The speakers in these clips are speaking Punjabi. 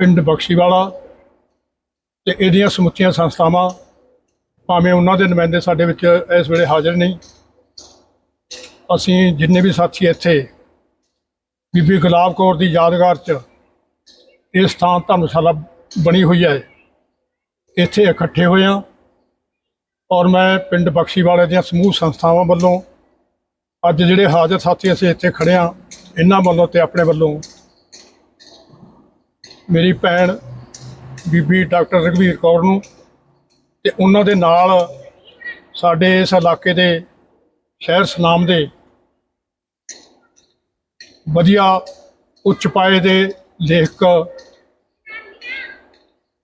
ਪਿੰਡ ਬਖਸ਼ੀਵਾਲਾ ਤੇ ਇਹਦੀਆਂ ਸਮੁੱਚੀਆਂ ਸੰਸਥਾਵਾਂ ਭਾਵੇਂ ਉਹਨਾਂ ਦੇ ਨੁਮਾਇੰਦੇ ਸਾਡੇ ਵਿੱਚ ਇਸ ਵੇਲੇ ਹਾਜ਼ਰ ਨਹੀਂ, ਅਸੀਂ ਜਿੰਨੇ ਵੀ ਸਾਥੀ ਇੱਥੇ ਬੀਬੀ ਗੁਲਾਬ ਕੌਰ ਦੀ ਯਾਦਗਾਰ 'ਚ ਇਹ ਸਥਾਨ ਧਰਮਸ਼ਾਲਾ ਬਣੀ ਹੋਈ ਹੈ। ਇੱਥੇ ਇਕੱਠੇ ਹੋਏ ਹਾਂ ਔਰ ਮੈਂ ਪਿੰਡ ਬਖਸ਼ੀਵਾਲੇ ਦੀਆਂ ਸਮੂਹ ਸੰਸਥਾਵਾਂ ਵੱਲੋਂ ਅੱਜ ਜਿਹੜੇ ਹਾਜ਼ਰ ਸਾਥੀ ਅਸੀਂ ਇੱਥੇ ਖੜੇ ਹਾਂ, ਇਹਨਾਂ ਵੱਲੋਂ ਤੇ ਆਪਣੇ ਵੱਲੋਂ ਮੇਰੀ ਭੈਣ ਬੀਬੀ ਡਾਕਟਰ ਰਘਵੀਰ ਕੌਰ ਨੂੰ ਤੇ ਉਹਨਾਂ ਦੇ ਨਾਲ ਸਾਡੇ ਇਸ ਇਲਾਕੇ ਦੇ ਸ਼ਹਿਰ ਸਨਾਮ ਦੇ ਵਧੀਆ ਉੱਚ ਪਾਏ ਦੇ ਲੇਖਕ,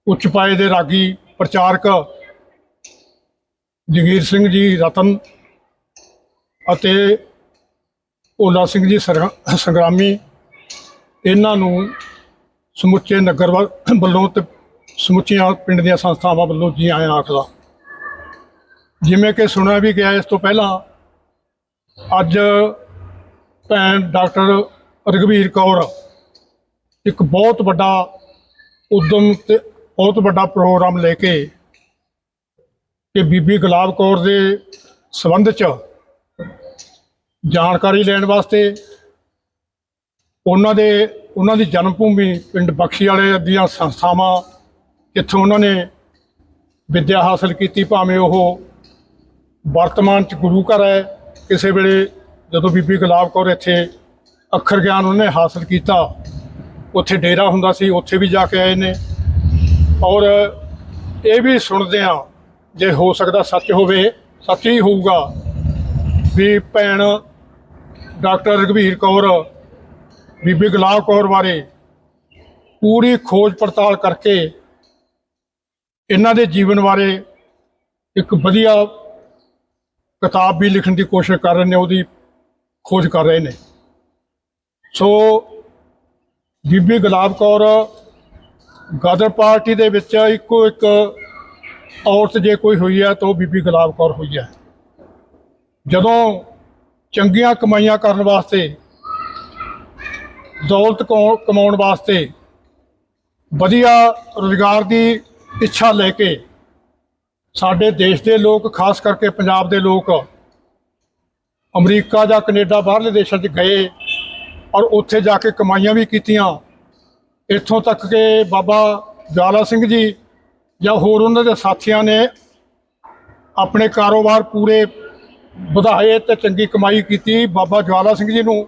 ਉੱਚ ਪਾਏ ਦੇ ਰਾਗੀ ਪ੍ਰਚਾਰਕ ਜਗੀਰ ਸਿੰਘ ਜੀ ਰਤਨ ਅਤੇ ਭੋਲਾ ਸਿੰਘ ਜੀ ਸਰਗ- ਸੰਗਰਾਮੀ, ਇਹਨਾਂ ਨੂੰ ਸਮੁੱਚੇ ਨਗਰ ਵੱਲੋਂ ਤੇ ਸਮੁੱਚੀਆਂ ਪਿੰਡ ਦੀਆਂ ਸੰਸਥਾਵਾਂ ਵੱਲੋਂ ਜੀ ਆਇਆਂ ਆਖਦਾ। ਜਿਵੇਂ ਕਿ ਸੁਣਿਆ ਵੀ ਗਿਆ ਇਸ ਤੋਂ ਪਹਿਲਾਂ, ਅੱਜ ਭੈਣ ਡਾਕਟਰ ਰਘਵੀਰ ਕੌਰ ਇੱਕ ਬਹੁਤ ਵੱਡਾ ਉਦਮ ਤੇ ਬਹੁਤ ਵੱਡਾ ਪ੍ਰੋਗਰਾਮ ਲੈ ਕੇ ਕਿ ਬੀਬੀ ਗੁਲਾਬ ਕੌਰ ਦੇ ਸੰਬੰਧ ਚ ਜਾਣਕਾਰੀ ਲੈਣ ਵਾਸਤੇ ਉਹਨਾਂ ਦੇ ਉਹਨਾਂ ਦੀ ਜਨਮ ਭੂਮੀ ਪਿੰਡ ਬਖਸ਼ੀ ਵਾਲੇ ਦੀਆਂ ਸੰਸਥਾਵਾਂ, ਜਿੱਥੋਂ ਉਹਨਾਂ ਨੇ ਵਿੱਦਿਆ ਹਾਸਲ ਕੀਤੀ, ਭਾਵੇਂ ਉਹ ਵਰਤਮਾਨ ਚ ਗੁਰੂ ਘਰ ਹੈ, ਕਿਸੇ ਵੇਲੇ ਜਦੋਂ ਬੀਬੀ ਗੁਲਾਬ ਕੌਰ ਇੱਥੇ ਅੱਖਰ ਗਿਆਨ ਉਹਨੇ ਹਾਸਲ ਕੀਤਾ, ਉੱਥੇ ਡੇਰਾ ਹੁੰਦਾ ਸੀ, ਉੱਥੇ ਵੀ ਜਾ ਕੇ ਆਏ ਨੇ। ਔਰ ਇਹ ਵੀ ਸੁਣਦੇ ਆ ਜੇ ਹੋ ਸਕਦਾ ਸੱਚ ਹੋਵੇ, ਸੱਚ ਹੀ ਹੋਊਗਾ, ਵੀ ਭੈਣ ਡਾਕਟਰ ਰਘਵੀਰ ਕੌਰ ਬੀਬੀ ਗੁਲਾਬ ਕੌਰ ਬਾਰੇ ਪੂਰੀ ਖੋਜ ਪੜਤਾਲ ਕਰਕੇ ਇਹਨਾਂ ਦੇ ਜੀਵਨ ਬਾਰੇ ਇੱਕ ਵਧੀਆ ਕਿਤਾਬ ਵੀ ਲਿਖਣ ਦੀ ਕੋਸ਼ਿਸ਼ ਕਰ ਰਹੇ ਨੇ, ਉਹਦੀ ਖੋਜ ਕਰ ਰਹੇ ਨੇ। ਸੋ ਬੀਬੀ ਗੁਲਾਬ ਕੌਰ ਗਦਰ ਪਾਰਟੀ ਦੇ ਵਿੱਚ ਇੱਕੋ ਇੱਕ ਔਰਤ ਜੇ ਕੋਈ ਹੋਈ ਹੈ ਤਾਂ ਉਹ ਬੀਬੀ ਗੁਲਾਬ ਕੌਰ ਹੋਈ ਹੈ। ਜਦੋਂ ਚੰਗੀਆਂ ਕਮਾਈਆਂ ਕਰਨ ਵਾਸਤੇ ਦੌਲਤ ਕੌ- ਕਮਾਉਣ ਵਾਸਤੇ ਵਧੀਆ ਰੋਜ਼ਗਾਰ ਦੀ ਇੱਛਾ ਲੈ ਕੇ ਸਾਡੇ ਦੇਸ਼ ਦੇ ਲੋਕ, ਖਾਸ ਕਰਕੇ ਪੰਜਾਬ ਦੇ ਲੋਕ, ਅਮਰੀਕਾ ਜਾਂ ਕੈਨੇਡਾ ਬਾਹਰਲੇ ਦੇਸ਼ਾਂ 'ਚ ਗਏ ਔਰ ਉੱਥੇ ਜਾ ਕੇ ਕਮਾਈਆਂ ਵੀ ਕੀਤੀਆਂ। ਇੱਥੋਂ ਤੱਕ ਕਿ ਬਾਬਾ ਜਵਾਲਾ ਸਿੰਘ ਜੀ ਜਾਂ ਹੋਰ ਉਹਨਾਂ ਦੇ ਸਾਥੀਆਂ ਨੇ ਆਪਣੇ ਕਾਰੋਬਾਰ ਪੂਰੇ ਵਧਾਏ ਤੇ ਚੰਗੀ ਕਮਾਈ ਕੀਤੀ। ਬਾਬਾ ਜਵਾਲਾ ਸਿੰਘ ਜੀ ਨੂੰ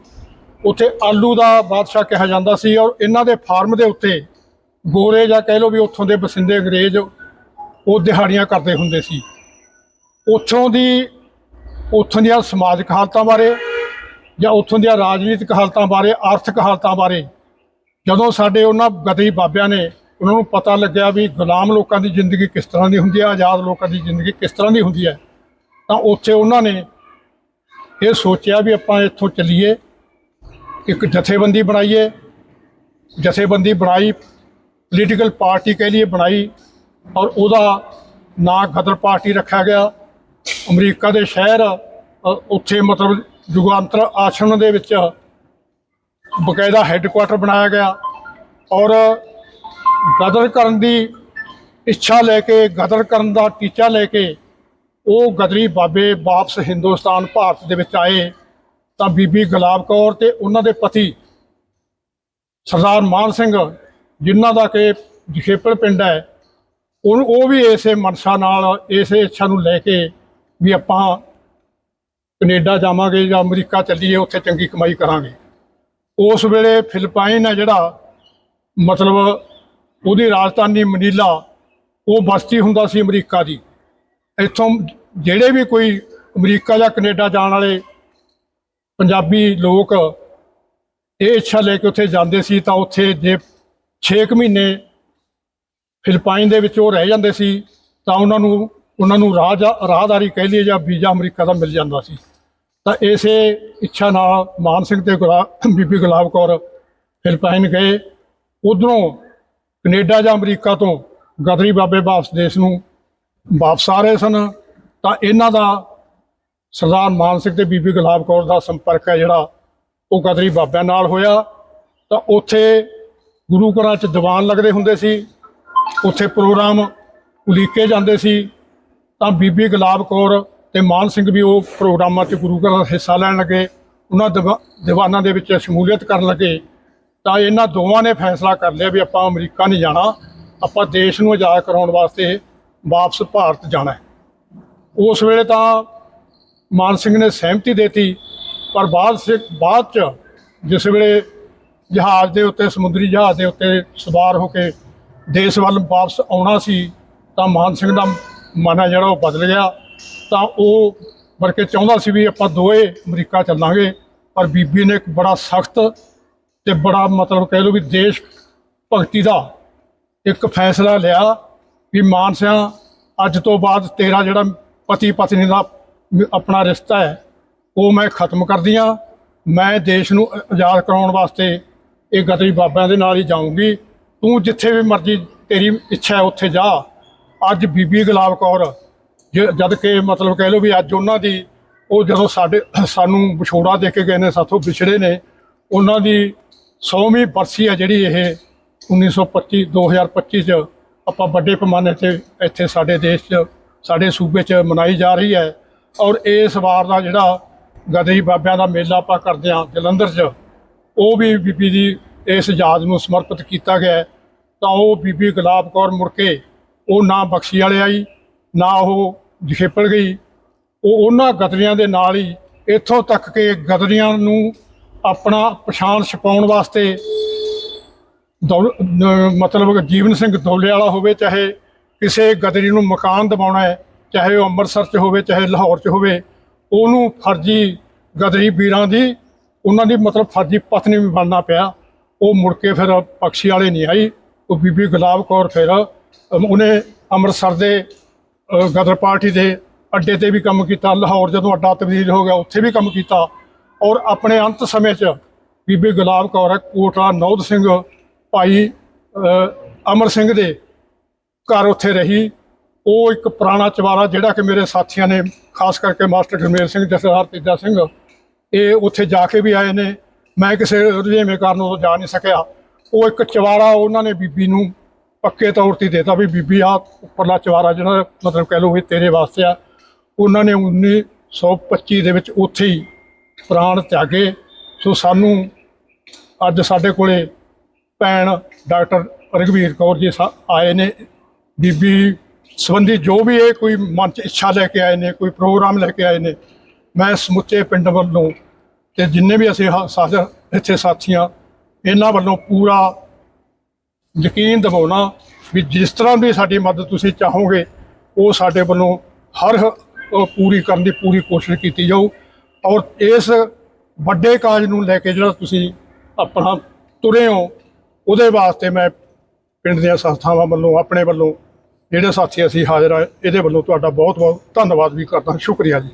ਉੱਥੇ ਆਲੂ ਦਾ ਬਾਦਸ਼ਾਹ ਕਿਹਾ ਜਾਂਦਾ ਸੀ ਔਰ ਇਹਨਾਂ ਦੇ ਫਾਰਮ ਦੇ ਉੱਤੇ ਗੋਰੇ ਜਾਂ ਕਹਿ ਲਓ ਵੀ ਉੱਥੋਂ ਦੇ ਬਸਿੰਦੇ ਅੰਗਰੇਜ਼ ਉਹ ਦਿਹਾੜੀਆਂ ਕਰਦੇ ਹੁੰਦੇ ਸੀ। ਉੱਥੋਂ ਦੀ, ਉੱਥੋਂ ਦੀਆਂ ਸਮਾਜਿਕ ਹਾਲਤਾਂ ਬਾਰੇ ਜਾਂ ਉੱਥੋਂ ਦੀਆਂ ਰਾਜਨੀਤਿਕ ਹਾਲਤਾਂ ਬਾਰੇ, ਆਰਥਿਕ ਹਾਲਤਾਂ ਬਾਰੇ ਜਦੋਂ ਸਾਡੇ ਉਹਨਾਂ ਗਦਈ ਬਾਬਿਆਂ ਨੇ ਉਹਨਾਂ ਨੂੰ ਪਤਾ ਲੱਗਿਆ ਵੀ ਗੁਲਾਮ ਲੋਕਾਂ ਦੀ ਜ਼ਿੰਦਗੀ ਕਿਸ ਤਰ੍ਹਾਂ ਦੀ ਹੁੰਦੀ ਹੈ, ਆਜ਼ਾਦ ਲੋਕਾਂ ਦੀ ਜ਼ਿੰਦਗੀ ਕਿਸ ਤਰ੍ਹਾਂ ਦੀ ਹੁੰਦੀ ਹੈ, ਤਾਂ ਉੱਥੇ ਉਹਨਾਂ ਨੇ ਇਹ ਸੋਚਿਆ ਵੀ ਆਪਾਂ ਇੱਥੋਂ ਚੱਲੀਏ ਇੱਕ ਜਥੇਬੰਦੀ ਬਣਾਈਏ ਜਥੇਬੰਦੀ ਬਣਾਈ ਪੋਲੀਟੀਕਲ ਪਾਰਟੀ ਕਹਿ ਲਈਏ ਬਣਾਈ ਔਰ ਉਹਦਾ ਨਾਂ ਗਦਰ ਪਾਰਟੀ ਰੱਖਿਆ ਗਿਆ। ਅਮਰੀਕਾ ਦੇ ਸ਼ਹਿਰ ਉੱਥੇ ਮਤਲਬ ਯੁਗਾਂਤਰ ਆਸ਼ਰਮ ਦੇ ਵਿੱਚ ਬਕਾਇਦਾ ਹੈੱਡਕੁਆਟਰ ਬਣਾਇਆ ਗਿਆ ਔਰ ਗਦਰ ਕਰਨ ਦੀ ਇੱਛਾ ਲੈ ਕੇ, ਗਦਰ ਕਰਨ ਦਾ ਟੀਚਾ ਲੈ ਕੇ ਉਹ ਗਦਰੀ ਬਾਬੇ ਵਾਪਸ ਹਿੰਦੁਸਤਾਨ, ਭਾਰਤ ਦੇ ਵਿੱਚ ਆਏ। ਤਾਂ ਬੀਬੀ ਗੁਲਾਬ ਕੌਰ ਤੇ ਉਹਨਾਂ ਦੇ ਪਤੀ ਸਰਦਾਰ ਮਾਨ ਸਿੰਘ, ਜਿਨ੍ਹਾਂ ਦਾ ਕਿ ਜਖੇਪਲ ਪਿੰਡ ਹੈ, ਉਹ ਉਹ ਵੀ ਇਸੇ ਮਨਸ਼ਾ ਨਾਲ, ਇਸੇ ਇੱਛਾ ਨੂੰ ਲੈ ਕੇ ਵੀ ਆਪਾਂ ਕੈਨੇਡਾ ਜਾਵਾਂਗੇ ਜਾਂ ਅਮਰੀਕਾ ਚੱਲੀਏ, ਉੱਥੇ ਚੰਗੀ ਕਮਾਈ ਕਰਾਂਗੇ। ਉਸ ਵੇਲੇ ਫਿਲਪਾਈਨ ਹੈ ਜਿਹੜਾ, ਮਤਲਬ ਉਹਦੀ ਰਾਜਧਾਨੀ ਮਨੀਲਾ, ਉਹ ਬਸਤੀ ਹੁੰਦਾ ਸੀ ਅਮਰੀਕਾ ਦੀ। ਇੱਥੋਂ ਜਿਹੜੇ ਵੀ ਕੋਈ ਅਮਰੀਕਾ ਜਾਂ ਕੈਨੇਡਾ ਜਾਣ ਵਾਲੇ ਪੰਜਾਬੀ ਲੋਕ ਇਹ ਇੱਛਾ ਲੈ ਕੇ ਉੱਥੇ ਜਾਂਦੇ ਸੀ ਤਾਂ ਉੱਥੇ ਜੇ 6 ਮਹੀਨੇ ਫਿਲਪਾਈਨ ਦੇ ਵਿੱਚ ਉਹ ਰਹਿ ਜਾਂਦੇ ਸੀ ਤਾਂ ਉਹਨਾਂ ਨੂੰ ਉਹਨਾਂ ਨੂੰ ਰਾਜ, ਰਾਹਦਾਰੀ ਕਹਿ ਲਈਏ ਜਾਂ ਵੀਜ਼ਾ ਅਮਰੀਕਾ ਦਾ ਮਿਲ ਜਾਂਦਾ ਸੀ। ਤਾਂ ਇਸੇ ਇੱਛਾ ਨਾਲ ਮਾਨ ਸਿੰਘ ਤੇ ਗੁਲਾ ਬੀਬੀ ਗੁਲਾਬ ਕੌਰ ਫਿਲਪਾਈਨ ਗਏ। ਉਧਰੋਂ ਕੈਨੇਡਾ ਜਾਂ ਅਮਰੀਕਾ ਤੋਂ ਗਦਰੀ ਬਾਬੇ ਵਾਪਸ ਦੇਸ਼ ਨੂੰ ਵਾਪਸ ਆ ਰਹੇ ਸਨ। ਤਾਂ ਇਹਨਾਂ ਦਾ ਸਰਦਾਰ ਮਾਨ ਸਿੰਘ ਤੇ ਬੀਬੀ ਗੁਲਾਬ ਕੌਰ ਦਾ ਸੰਪਰਕ ਹੈ ਜਿਹੜਾ, ਉਹ ਗਦਰੀ ਬਾਬਿਆਂ ਨਾਲ ਹੋਇਆ। ਤਾਂ ਉੱਥੇ ਗੁਰੂ ਘਰਾਂ 'ਚ ਦੀਵਾਨ ਲੱਗਦੇ ਹੁੰਦੇ ਸੀ। ਉੱਥੇ ਪ੍ਰੋਗਰਾਮ ਉਲੀਕੇ ਜਾਂਦੇ ਸੀ। ਤਾਂ ਬੀਬੀ ਗੁਲਾਬ ਕੌਰ ਤੇ ਮਾਨ ਸਿੰਘ ਵੀ ਉਹ ਪ੍ਰੋਗਰਾਮਾਂ 'ਚ ਗੁਰੂ ਘਰਾਂ ਦਾ ਹਿੱਸਾ ਲੈਣ ਲੱਗੇ। ਉਹਨਾਂ ਦੀਵਾਨਾਂ ਦੇ ਵਿੱਚ ਸ਼ਮੂਲੀਅਤ ਕਰਨ ਲੱਗੇ। ਤਾਂ ਇਹਨਾਂ ਦੋਵਾਂ ਨੇ ਫੈਸਲਾ ਕਰ ਲਿਆ ਵੀ ਆਪਾਂ ਅਮਰੀਕਾ ਨਹੀਂ ਜਾਣਾ। ਆਪਾਂ ਦੇਸ਼ ਨੂੰ ਆਜ਼ਾਦ ਕਰਾਉਣ ਵਾਸਤੇ ਵਾਪਸ ਭਾਰਤ ਜਾਣਾ ਉਸ ਵੇਲੇ ਤਾਂ ਮਾਨ ਸਿੰਘ ਨੇ ਸਹਿਮਤੀ ਦਿੱਤੀ, ਪਰ ਬਾਅਦ ਸੇ ਬਾਅਦ ਚ ਜਿਸ ਵੇਲੇ ਜਹਾਜ਼ ਦੇ ਉੱਤੇ, ਸਮੁੰਦਰੀ ਜਹਾਜ਼ ਦੇ ਉੱਤੇ ਸਵਾਰ ਹੋ ਕੇ ਦੇਸ਼ ਵੱਲ ਵਾਪਸ ਆਉਣਾ ਸੀ, ਤਾਂ ਮਾਨ ਸਿੰਘ ਦਾ ਮਨ ਹੈ ਜਿਹੜਾ ਉਹ ਬਦਲ ਗਿਆ। ਤਾਂ ਉਹ ਬਲਕਿ ਚਾਹੁੰਦਾ ਸੀ ਵੀ ਆਪਾਂ ਦੋਏ ਅਮਰੀਕਾ ਚੱਲਾਂਗੇ, ਪਰ ਬੀਬੀ ਨੇ ਇੱਕ ਬੜਾ ਸਖਤ ਤੇ ਬੜਾ ਮਤਲਬ ਕਹਿ ਲਓ ਵੀ ਦੇਸ਼ ਭਗਤੀ ਦਾ ਇੱਕ ਫੈਸਲਾ ਲਿਆ ਵੀ ਮਾਨ ਸਿਆ ਅੱਜ ਤੋਂ ਬਾਅਦ ਤੇਰਾ ਜਿਹੜਾ ਪਤੀ ਪਤਨੀ ਦਾ ਆਪਣਾ ਰਿਸ਼ਤਾ ਹੈ, ਉਹ ਮੈਂ ਖਤਮ ਕਰਦੀ ਹਾਂ। ਮੈਂ ਦੇਸ਼ ਨੂੰ ਆਜ਼ਾਦ ਕਰਾਉਣ ਵਾਸਤੇ ਇਹ ਗਦਰੀ ਬਾਬਿਆਂ ਦੇ ਨਾਲ ਹੀ ਜਾਊਂਗੀ। ਤੂੰ ਜਿੱਥੇ ਵੀ ਮਰਜ਼ੀ ਤੇਰੀ ਇੱਛਾ ਹੈ ਉੱਥੇ ਜਾ। ਅੱਜ ਬੀਬੀ ਗੁਲਾਬ ਕੌਰ, ਜ- ਜਦ ਕਿ ਮਤਲਬ ਕਹਿ ਲਓ ਵੀ ਅੱਜ ਉਹਨਾਂ ਦੀ, ਉਹ ਜਦੋਂ ਸਾਡੇ ਸਾਨੂੰ ਵਿਛੋੜਾ ਦੇ ਕੇ ਗਏ ਨੇ, ਸਾਥੋਂ ਵਿਛੜੇ ਨੇ, ਉਹਨਾਂ ਦੀ 100ਵੀਂ ਬਰਸੀ ਹੈ ਜਿਹੜੀ ਇਹ 1925 2025 ਚ ਆਪਾਂ ਵੱਡੇ ਪੈਮਾਨੇ ਤੇ ਇੱਥੇ ਸਾਡੇ ਦੇਸ਼ 'ਚ, ਸਾਡੇ ਸੂਬੇ 'ਚ ਮਨਾਈ ਜਾ ਰਹੀ ਹੈ। ਔਰ ਇਸ ਵਾਰ ਦਾ ਜਿਹੜਾ ਗਦਰੀ ਬਾਬਿਆਂ ਦਾ ਮੇਲਾ ਆਪਾਂ ਕਰਦੇ ਹਾਂ ਜਲੰਧਰ 'ਚ, ਉਹ ਵੀ ਬੀਬੀ ਦੀ ਇਸ ਯਾਦ ਨੂੰ ਸਮਰਪਿਤ ਕੀਤਾ ਗਿਆ ਤਾਂ ਉਹ ਬੀਬੀ ਗੁਲਾਬ ਕੌਰ ਮੁੜ ਕੇ ਉਹ ਨਾ ਬਖਸ਼ੀ ਵਾਲੇ ਆਈ, ਨਾ ਉਹ ਜਖੇਪਲ ਗਈ। ਉਹ ਉਹਨਾਂ ਗਦਰੀਆਂ ਦੇ ਨਾਲ ਹੀ ਇੱਥੋਂ ਤੱਕ ਕਿ ਗਦਰੀਆਂ ਨੂੰ ਆਪਣਾ ਪਛਾਣ ਛਪਾਉਣ ਵਾਸਤੇ ਦੌਲ ਮਤਲਬ ਜੀਵਨ ਸਿੰਘ ਦੌਲੇ ਵਾਲਾ ਹੋਵੇ, ਚਾਹੇ ਕਿਸੇ ਗਦਰੀ ਨੂੰ ਮਕਾਨ ਦਿਵਾਉਣਾ ਹੈ ਚਾਹੇ ਉਹ ਅੰਮ੍ਰਿਤਸਰ 'ਚ ਹੋਵੇ, ਚਾਹੇ ਲਾਹੌਰ 'ਚ ਹੋਵੇ, ਉਹਨੂੰ ਫਰਜ਼ੀ ਗਦਰੀ ਵੀਰਾਂ ਦੀ, ਉਹਨਾਂ ਦੀ ਮਤਲਬ ਫਰਜ਼ੀ ਪਤਨੀ ਵੀ ਬਣਨਾ ਪਿਆ। ਉਹ ਮੁੜ ਕੇ ਫਿਰ ਪਕਸ਼ੀ ਵਾਲੇ ਨਹੀਂ ਆਈ। ਉਹ ਬੀਬੀ ਗੁਲਾਬ ਕੌਰ ਫਿਰ ਉਹਨੇ ਅੰਮ੍ਰਿਤਸਰ ਦੇ ਗਦਰ ਪਾਰਟੀ ਦੇ ਅੱਡੇ ਤੇ ਵੀ ਕੰਮ ਕੀਤਾ। ਲਾਹੌਰ ਜਦੋਂ ਅੱਡਾ ਤਬਦੀਲ ਹੋ ਗਿਆ, ਉੱਥੇ ਵੀ ਕੰਮ ਕੀਤਾ। ਔਰ ਆਪਣੇ ਅੰਤ ਸਮੇਂ 'ਚ ਬੀਬੀ ਗੁਲਾਬ ਕੌਰ ਹੈ ਕੋਟਲਾ ਨੌਦ ਸਿੰਘ ਭਾਈ ਅਮਰ ਸਿੰਘ ਦੇ ਘਰ ਉੱਥੇ ਰਹੀ। ਉਹ ਇੱਕ ਪੁਰਾਣਾ ਚਵਾਰਾ ਜਿਹੜਾ ਕਿ ਮੇਰੇ ਸਾਥੀਆਂ ਨੇ, ਖਾਸ ਕਰਕੇ ਮਾਸਟਰ ਗਰਮੇਲ ਸਿੰਘ ਜਸਦਾਰ ਤੇਜਾ ਸਿੰਘ, ਇਹ ਉੱਥੇ ਜਾ ਕੇ ਵੀ ਆਏ ਨੇ। ਮੈਂ ਕਿਸੇ ਰੁਝੇਵੇਂ ਕਾਰਨ ਉਹ ਜਾ ਨਹੀਂ ਸਕਿਆ। ਉਹ ਇੱਕ ਚਵਾਰਾ ਉਹਨਾਂ ਨੇ ਬੀਬੀ ਨੂੰ ਪੱਕੇ ਤੌਰ ਤੇ ਦੇਤਾ ਵੀ ਬੀਬੀ ਆ ਉੱਪਰਲਾ ਚਵਾਰਾ ਜਿਹੜਾ ਮਤਲਬ ਕਹਿ ਲਓ ਵੀ ਤੇਰੇ ਵਾਸਤੇ ਆ। ਉਹਨਾਂ ਨੇ 1925 ਦੇ ਵਿੱਚ ਉੱਥੇ ਹੀ ਪ੍ਰਾਣ ਤਿਆਗੇ। ਸੋ ਸਾਨੂੰ ਅੱਜ ਸਾਡੇ ਕੋਲੇ ਭੈਣ ਡਾਕਟਰ ਰਘਵੀਰ ਕੌਰ ਜੀ ਸਾ- ਆਏ ਨੇ। ਬੀਬੀ ਸੰਬੰਧੀ ਜੋ ਵੀ ਇਹ ਕੋਈ ਮਨ ਚ ਇੱਛਾ ਲੈ ਕੇ ਆਏ ਨੇ, ਕੋਈ ਪ੍ਰੋਗਰਾਮ ਲੈ ਕੇ ਆਏ ਨੇ, ਮੈਂ ਸਮੁੱਚੇ ਪਿੰਡ ਵੱਲੋਂ ਤੇ ਜਿੰਨੇ ਵੀ ਅਸੀਂ ਹਾ- ਸਾਜਰ ਇੱਥੇ ਸਾਥੀਆਂ, ਇਹਨਾਂ ਵੱਲੋਂ ਪੂਰਾ ਯਕੀਨ ਦਿਵਾਉਣਾ ਵੀ ਜਿਸ ਤਰ੍ਹਾਂ ਵੀ ਸਾਡੀ ਮਦਦ ਤੁਸੀਂ ਚਾਹੋਗੇ, ਉਹ ਸਾਡੇ ਵੱਲੋਂ ਹਰ ਪੂਰੀ ਕਰਨ ਦੀ ਪੂਰੀ ਕੋਸ਼ਿਸ਼ ਕੀਤੀ ਜਾਊ ਔਰ ਇਸ ਵੱਡੇ ਕਾਜ ਨੂੰ ਲੈ ਕੇ ਜਿਹੜਾ ਤੁਸੀਂ ਆਪਣਾ ਤੁਰੇ ਹੋ, ਉਹਦੇ ਵਾਸਤੇ ਮੈਂ ਪਿੰਡ ਦੀਆਂ ਸੰਸਥਾਵਾਂ ਵੱਲੋਂ, ਆਪਣੇ ਵੱਲੋਂ ਜਿਹੜੇ ਸਾਥੀ ਅਸੀਂ ਹਾਜ਼ਰ ਆ ਇਹਦੇ ਵੱਲੋਂ ਤੁਹਾਡਾ ਬਹੁਤ ਬਹੁਤ ਧੰਨਵਾਦ ਵੀ ਕਰਦਾ। ਸ਼ੁਕਰੀਆ ਜੀ।